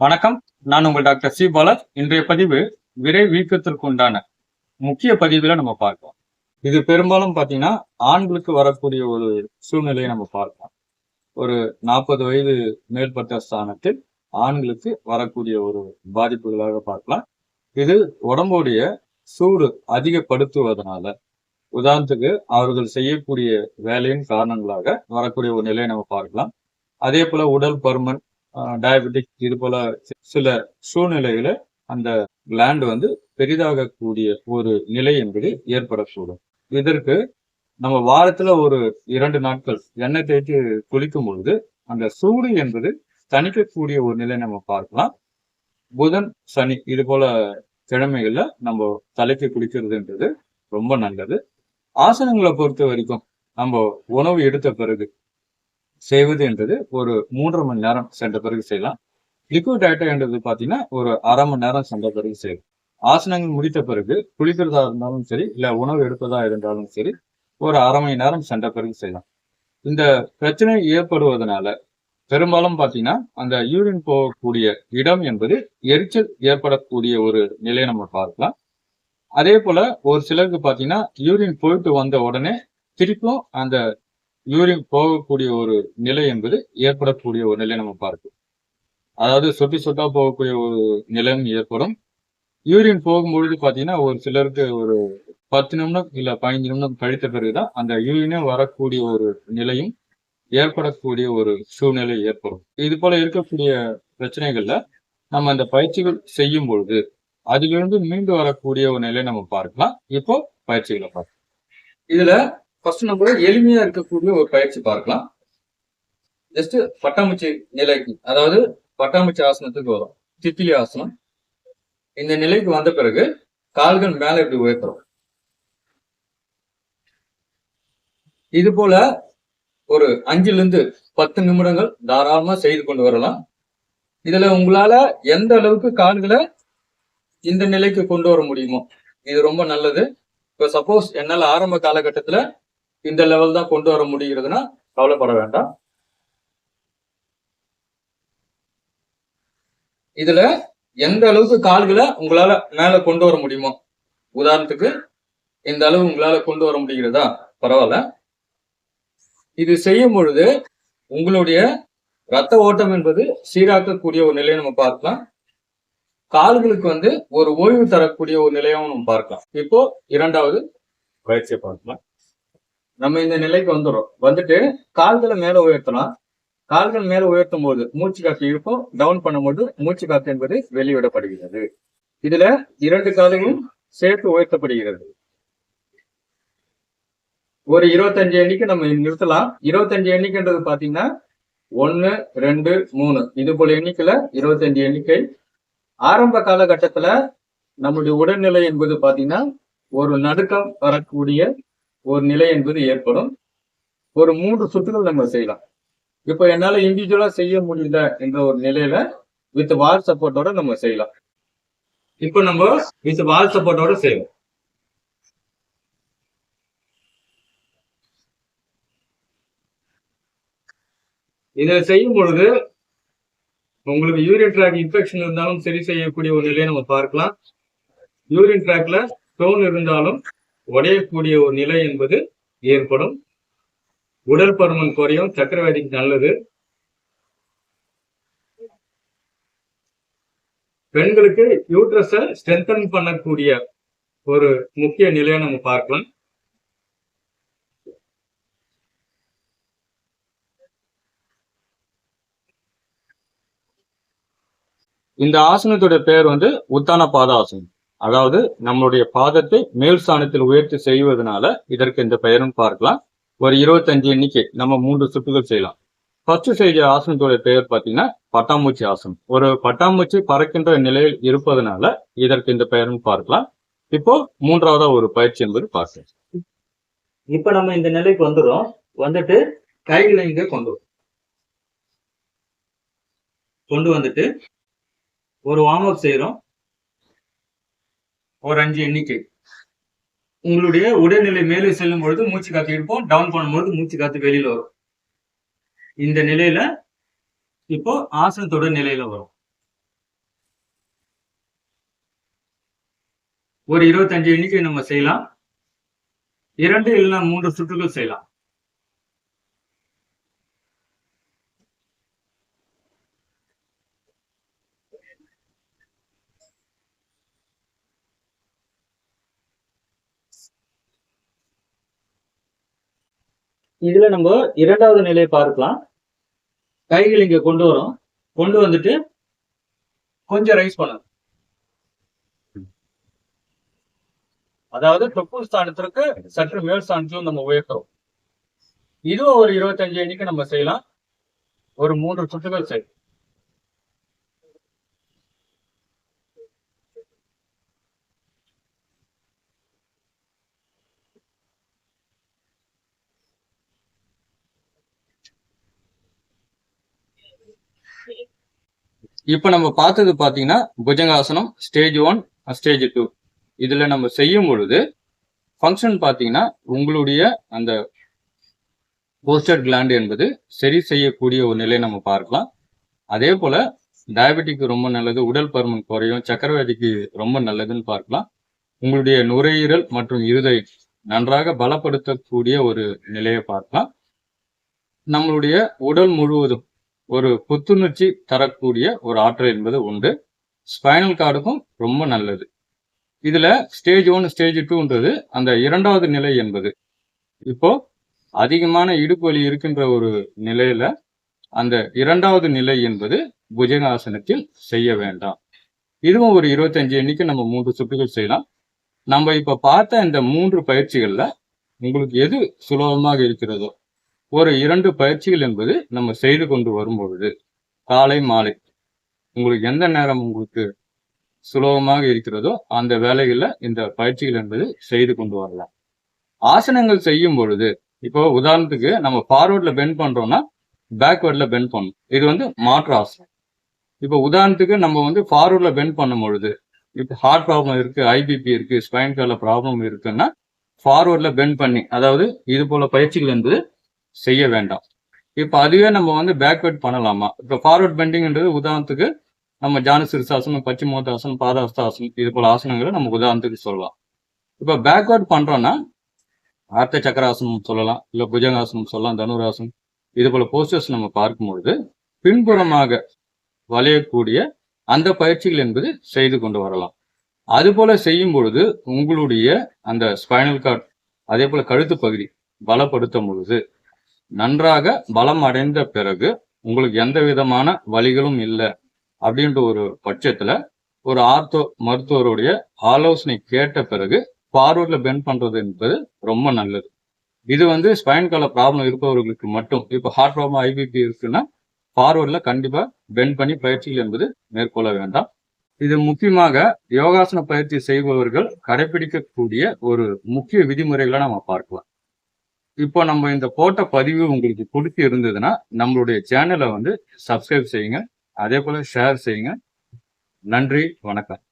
வணக்கம். நான் உங்கள் டாக்டர் சி. பாலர் இன்றைய பதிவு விரை வீக்கத்திற்கு உண்டான முக்கிய பதிவில் நம்ம பார்ப்போம். இது பெரும்பாலும் பார்த்தீங்கன்னா ஆண்களுக்கு வரக்கூடிய ஒரு சூழ்நிலையை நம்ம பார்க்கலாம் ஒரு நாற்பது வயது மேற்பட்ட ஸ்தானத்தில் ஆண்களுக்கு வரக்கூடிய ஒரு பாதிப்புகளாக பார்க்கலாம். இது உடம்புடைய சூடு அதிகப்படுத்துவதனால உதாரணத்துக்கு அவர்கள் செய்யக்கூடிய வேலையின் காரணங்களாக வரக்கூடிய ஒரு நிலையை நம்ம பார்க்கலாம். அதே போல உடல் பருமன் டயபெட்டிக் இது போல சில சூழ்நிலையில அந்த கிளாண்ட் வந்து பெரிதாகக்கூடிய ஒரு நிலை என்பது ஏற்படக்கூடும். இதற்கு நம்ம வாரத்துல ஒரு இரண்டு நாட்கள் எண்ணெய் தேய்த்து குளிக்கும் பொழுது அந்த சூடு என்பது தணிக்கக்கூடிய ஒரு நிலை நம்ம பார்க்கலாம். புதன் சனி இது போல கிழமைகள்ல நம்ம தலைக்கு குளிக்கிறதுன்றது ரொம்ப நல்லது. ஆசனங்களை பொறுத்த வரைக்கும் நம்ம உணவு எடுத்த பிறகு செய்வது என்றது ஒரு மூன்றரை மணி நேரம் சென்ற பிறகு செய்யலாம். லிக்விட் டயட்டா என்றது பாத்தீங்கன்னா ஒரு அரை மணி நேரம் சென்ற பிறகு செய்யலாம். ஆசனங்கள் முடித்த பிறகு குளிக்கிறதா இருந்தாலும் சரி இல்ல உணவு எடுப்பதா இருந்தாலும் சரி ஒரு அரை மணி நேரம் சென்ற பிறகு செய்யலாம். இந்த பிரச்சனை ஏற்படுவதனால பெரும்பாலும் பாத்தீங்கன்னா அந்த யூரின் போகக்கூடிய இடம் என்பது எரிச்சல் ஏற்படக்கூடிய ஒரு நிலையை நம்ம பார்க்கலாம். அதே போல ஒரு சிலருக்கு பாத்தீங்கன்னா யூரின் போயிட்டு வந்த உடனே திருப்பும் அந்த யூரின் போகக்கூடிய ஒரு நிலை என்பது ஏற்படக்கூடிய ஒரு நிலை நம்ம பார்க்கும் அதாவது சொட்டு சொட்டா போகக்கூடிய ஒரு நிலையும் ஏற்படும். யூரின் போகும்பொழுது பாத்தீங்கன்னா ஒரு சிலருக்கு ஒரு பத்து நிமிடம் இல்லை பதினஞ்சு நிமிடம் கழித்த பிறகுதான் அந்த யூரினே வரக்கூடிய ஒரு நிலையும் ஏற்படக்கூடிய ஒரு சூழ்நிலை ஏற்படும். இது போல இருக்கக்கூடிய பிரச்சனைகள்ல நம்ம அந்த பயிற்சிகள் செய்யும் பொழுது அதிலிருந்து மீண்டு வரக்கூடிய ஒரு நிலை நம்ம பார்க்கலாம். இப்போ பயிற்சிகளை பார்க்கலாம். இதுல ஃபர்ஸ்ட் நம்ம எளிமையா இருக்கக்கூடிய ஒரு பயிற்சி பார்க்கலாம். ஜஸ்ட் பட்டாம்பூச்சி நிலைக்கு அதாவது பட்டாம்பூச்சி ஆசனத்துக்கு வரும். தித்திலி ஆசனம். இந்த நிலைக்கு வந்த பிறகு கால்கள் மேல இப்படி உயர்த்துறோம் இது போல ஒரு அஞ்சுல இருந்து பத்து நிமிடங்கள் தாராளமா செய்து கொண்டு வரலாம். இதுல உங்களால எந்த அளவுக்கு கால்களை இந்த நிலைக்கு கொண்டு வர முடியுமோ இது ரொம்ப நல்லது. இப்ப சப்போஸ் என்னால ஆரம்ப காலகட்டத்துல இந்த லெவல் தான் கொண்டு வர முடிகிறதுனா கவலைப்பட வேண்டாம். இதுல எந்த அளவுக்கு கால்களை உங்களால மேல கொண்டு வர முடியுமோ உதாரணத்துக்கு இந்த அளவு உங்களால கொண்டு வர முடிகிறதா? பரவாயில்ல. இது செய்யும் பொழுது உங்களுடைய ரத்த ஓட்டம் என்பது சீராக்கக்கூடிய ஒரு நிலையை நம்ம பார்க்கலாம். கால்களுக்கு வந்து ஒரு ஓய்வு தரக்கூடிய ஒரு நிலையாவும் நம்ம பார்க்கலாம். இப்போ இரண்டாவது பயிற்சியை பார்க்கலாம். நம்ம இந்த நிலைக்கு வந்துடும் வந்துட்டு கால்களை மேல உயர்த்தலாம். கால்கள் மேல உயர்த்தும் போது மூச்சு காற்று இருக்கும் டவுன் பண்ணும்போது மூச்சு காற்று என்பது வெளியிடப்படுகிறது இதுல இரண்டு கால்களும் சேர்த்து உயர்த்தப்படுகிறது. ஒரு இருபத்தஞ்சு எண்ணிக்கை நம்ம நிறுத்தலாம். இருபத்தஞ்சு எண்ணிக்கைன்றது பாத்தீங்கன்னா ஒன்னு ரெண்டு மூணு. இது போல எண்ணிக்கையில இருபத்தஞ்சு எண்ணிக்கை. ஆரம்ப காலகட்டத்துல நம்முடைய உடல்நிலை என்பது பாத்தீங்கன்னா ஒரு நடுக்கம் வரக்கூடிய ஒரு நிலை என்பது ஏற்படும். ஒரு மூன்று சுற்றுகள் நம்ம செய்யலாம். இப்போ என்னால இண்டிவிஜுவலாக செய்ய முடியல என்ற ஒரு நிலையில வித் வால் சப்போர்ட்டோட நம்ம செய்யலாம். இப்போ நம்ம வித் வால் சப்போர்ட்டோட செய்வோம். இதை செய்யும் பொழுது உங்களுக்கு யூரின் ட்ராக் இன்ஃபெக்ஷன் இருந்தாலும் சரி செய்யக்கூடிய ஒரு நிலையை நம்ம பார்க்கலாம். யூரின் ட்ராக்ல ஸ்டோன் இருந்தாலும் உடையக்கூடிய ஒரு நிலை என்பது ஏற்படும். உடல் பருமன் குறையும் சக்கரவாதிக்கு நல்லது. பெண்களுக்கு யூட்ரஸை ஸ்ட்ரென்தன் பண்ணக்கூடிய ஒரு முக்கிய நிலையை நம்ம பார்க்கலாம். இந்த ஆசனத்துடைய பெயர் வந்து உத்தான பாதாசனம். அதாவது நம்மளுடைய பாதத்தை மேல் ஸ்தானத்தில் உயர்த்தி செய்வதனால இதற்கு இந்த பெயரும் பார்க்கலாம். ஒரு இருபத்தஞ்சு எண்ணிக்கை நம்ம மூன்று சுட்டுகள் செய்யலாம். ஃபர்ஸ்ட் செய்த ஆசனத்துடைய பெயர் பார்த்தீங்கன்னா பட்டாம்பூச்சி ஆசனம். ஒரு பட்டாம்பூச்சி பறக்கின்ற நிலையில் இருப்பதனால இதற்கு இந்த பெயரும் பார்க்கலாம். இப்போ மூன்றாவதா ஒரு பயிற்சி என்பது பார்க்கலாம். இப்ப நம்ம இந்த நிலைக்கு வந்துடும் வந்துட்டு கைகளை இங்க கொண்டு கொண்டு வந்துட்டு ஒரு வார்ம் அப் செய்யறோம் ஒரு அஞ்சு எண்ணிக்கை. உங்களுடைய உடல்நிலை மேலே செல்லும் பொழுது மூச்சு காத்து எடுப்போம் டவுன் பண்ணும்பொழுது மூச்சு காத்து வெளியில வரும். இந்த நிலையில இப்போ ஆசனத்தோட நிலையில வரும். ஒரு இருபத்தஞ்சு எண்ணிக்கை நம்ம செய்யலாம். இரண்டு இல்லைன்னா மூன்று சுற்றுகள் செய்யலாம். இதுல நம்ம இரண்டாவது நிலையை பார்க்கலாம். கைகள் இங்க கொண்டு வரும். கொண்டு வந்துட்டு கொஞ்சம் ரைஸ் பண்ணணும். அதாவது தொப்பு ஸ்தானத்திற்கு சற்று மேல் ஸ்தானத்தையும் நம்ம உயர்த்துறோம் இதுவும் ஒரு இருபத்தஞ்சு எண்ணிக்கை நம்ம செய்யலாம். ஒரு மூன்று சுற்றுகள் செய்யும் இப்ப நம்ம பார்த்தது பாத்தீங்கன்னா புஜங்காசனம் ஸ்டேஜ் ஒன் ஸ்டேஜ் டூ இதுல நம்ம செய்யும் பொழுது ஃபங்க்ஷன் பாத்தீங்கன்னா உங்களுடைய அந்த போஸ்டர் கிளாண்ட் என்பது சரி செய்யக்கூடிய ஒரு நிலையை நம்ம பார்க்கலாம். அதே போல டயபெட்டிக்கு ரொம்ப நல்லது உடல் பருமன் குறையும் சக்கரவர்த்திக்கு ரொம்ப நல்லதுன்னு பார்க்கலாம். உங்களுடைய நுரையீரல் மற்றும் இருதய நன்றாக பலப்படுத்தக்கூடிய ஒரு நிலையை பார்க்கலாம். நம்மளுடைய உடல் முழுவதும் ஒரு புத்துணர்ச்சி தரக்கூடிய ஒரு ஆற்றல் என்பது உண்டு. ஸ்பைனல் கார்டுக்கும் ரொம்ப நல்லது. இதில் ஸ்டேஜ் ஒன் ஸ்டேஜ் டூன்றது அந்த இரண்டாவது நிலை என்பது. இப்போ அதிகமான இடுப்பு வலி இருக்கின்ற ஒரு நிலையில அந்த இரண்டாவது நிலை என்பது புஜகாசனத்தில் செய்ய வேண்டாம். இதுவும் ஒரு இருபத்தஞ்சு எண்ணிக்கை நம்ம மூன்று சுற்றுகள் செய்யலாம். நம்ம இப்போ பார்த்த இந்த மூன்று பயிற்சிகளில் உங்களுக்கு எது சுலபமாக இருக்கிறதோ ஒரு இரண்டு பயிற்சிகள் என்பது நம்ம செய்து கொண்டு வரும்பொழுது காலை மாலை உங்களுக்கு எந்த நேரம் உங்களுக்கு சுலபமாக இருக்கிறதோ அந்த வேலைகளில் இந்த பயிற்சிகள் என்பது செய்து கொண்டு வரலாம். ஆசனங்கள் செய்யும் பொழுது இப்போ உதாரணத்துக்கு நம்ம ஃபார்வர்ட்ல பெண்ட் பண்றோம்னா பேக்வேர்ட்ல பெண்ட் பண்ணணும் இது வந்து மாற்று ஆசனம். இப்போ உதாரணத்துக்கு நம்ம வந்து ஃபார்வர்ட்ல பெண்ட் பண்ணும் பொழுது இப்போ ஹார்ட் ப்ராப்ளம் இருக்கு ஐபிபி இருக்கு ஸ்பைன் கார்ல ப்ராப்ளம் இருக்குன்னா ஃபார்வர்ட்ல பெண்ட் பண்ணி அதாவது இது போல பயிற்சிகள் என்பது செய்ய வேண்டாம். இப்போ அதுவே நம்ம வந்து பேக்வேர்ட் பண்ணலாமா? இப்போ ஃபார்வர்ட் பெண்டிங்ன்றது உதாரணத்துக்கு நம்ம ஜான சிறுசாசனம் பச்சிமோத்தாசனம் பாதாஸ்தாசனம் இது போல ஆசனங்களை நம்ம உதாரணத்துக்கு சொல்லலாம். இப்போ பேக்வேர்ட் பண்ணுறோன்னா ஆர்த்த சக்கராசனம் சொல்லலாம் இல்லை புஜங்காசனம் சொல்லலாம் தனுராசனம் இது போல போஸ்டர்ஸ் நம்ம பார்க்கும்பொழுது பின்புறமாக வளையக்கூடிய அந்த பயிற்சிகள் என்பது செய்து கொண்டு வரலாம். அது போல செய்யும் பொழுது உங்களுடைய அந்த ஸ்பைனல் கார்ட் அதே போல கழுத்து பகுதி பலப்படுத்தும் பொழுது நன்றாக பலம் அடைந்த பிறகு உங்களுக்கு எந்த விதமான வழிகளும் இல்லை அப்படின்ற ஒரு பட்சத்துல ஒரு ஆர்த்தோ மருத்துவருடைய ஆலோசனை கேட்ட பிறகு ஃபார்வர்ட்ல பெண்ட் பண்றது என்பது ரொம்ப நல்லது. இது வந்து ஸ்பைன் கால ப்ராப்ளம் இருப்பவர்களுக்கு மட்டும் இப்போ ஹார்ட் ப்ராப்ளம் ஐபிபி இருக்குன்னா ஃபார்வர்ட்ல கண்டிப்பா பெண்ட் பண்ணி பயிற்சிகள் என்பது மேற்கொள்ள வேண்டாம். இது முக்கியமாக யோகாசன பயிற்சி செய்பவர்கள் கடைபிடிக்கக்கூடிய ஒரு முக்கிய விதிமுறைகளை நம்ம பார்க்கலாம். இப்போ நம்ம இந்த போட்ட பதிவு உங்களுக்கு பிடிச்சி இருந்ததுன்னா நம்மளுடைய சேனலை வந்து சப்ஸ்கிரைப் செய்யுங்க. அதே போல ஷேர் செய்யுங்க. நன்றி வணக்கம்.